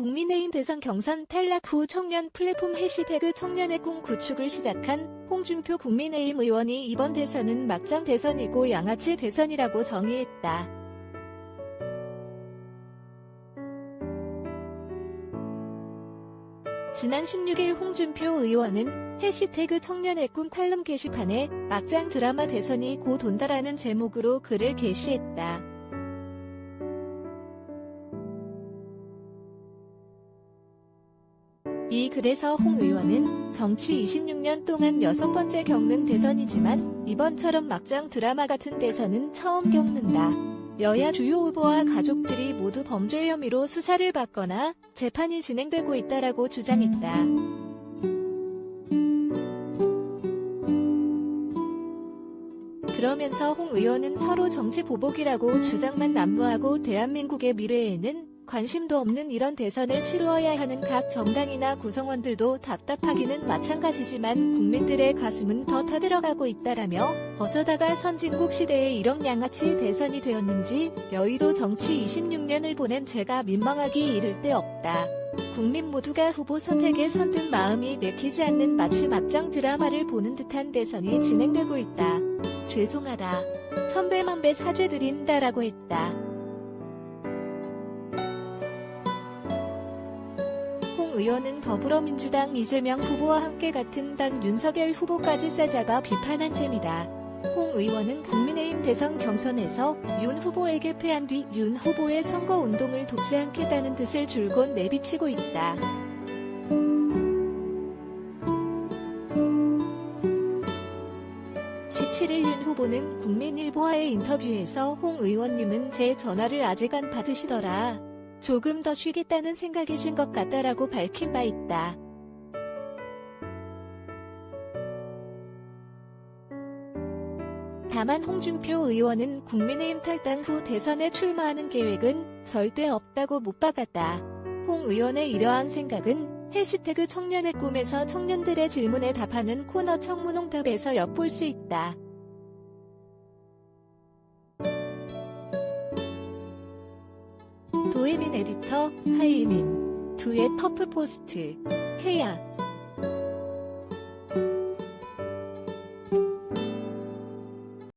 국민의힘 대선 경선 탈락 후 청년 플랫폼 해시태그 청년의 꿈 구축을 시작한 홍준표 국민의힘 의원이 이번 대선은 막장 대선이고 양아치 대선이라고 정의했다. 지난 16일 홍준표 의원은 해시태그 청년의 꿈 칼럼 게시판에 막장 드라마 대선이 곧 온다라는 제목으로 글을 게시했다. 이 글에서 홍 의원은 정치 26년 동안 여섯 번째 겪는 대선이지만 이번처럼 막장 드라마 같은 대선은 처음 겪는다. 여야 주요 후보와 가족들이 모두 범죄 혐의로 수사를 받거나 재판이 진행되고 있다라고 주장했다. 그러면서 홍 의원은 서로 정치 보복이라고 주장만 난무하고 대한민국의 미래에는 관심도 없는 이런 대선을 치루어야 하는 각 정당이나 구성원들도 답답하기는 마찬가지지만 국민들의 가슴은 더 타들어가고 있다라며 어쩌다가 선진국 시대에 이런 양아치 대선이 되었는지 여의도 정치 26년을 보낸 제가 민망하기 이를 데 없다. 국민 모두가 후보 선택에 선뜻 마음이 내키지 않는 마치 막장 드라마를 보는 듯한 대선이 진행되고 있다. 죄송하다. 천배만배 사죄드린다라고 했다. 의원은 더불어민주당 이재명 후보와 함께 같은 당 윤석열 후보까지 싸잡아 비판한 셈이다. 홍 의원은 국민의힘 대선 경선에서 윤 후보에게 패한 뒤 윤 후보의 선거운동을 돕지 않겠다는 뜻을 줄곧 내비치고 있다. (17일) 윤 후보는 국민일보와의 인터뷰에서 홍 의원님은 제 전화를 아직 안 받으시더라. 조금 더 쉬겠다는 생각이신 것 같다라고 밝힌 바 있다. 다만 홍준표 의원은 국민의힘 탈당 후 대선에 출마하는 계획은 절대 없다고 못 박았다. 홍 의원의 이러한 생각은 해시태그 청년의 꿈에서 청년들의 질문에 답하는 코너 청문홍답에서 엿볼 수 있다. 도혜민 에디터, 하이민, 두의 터프 포스트, 케야.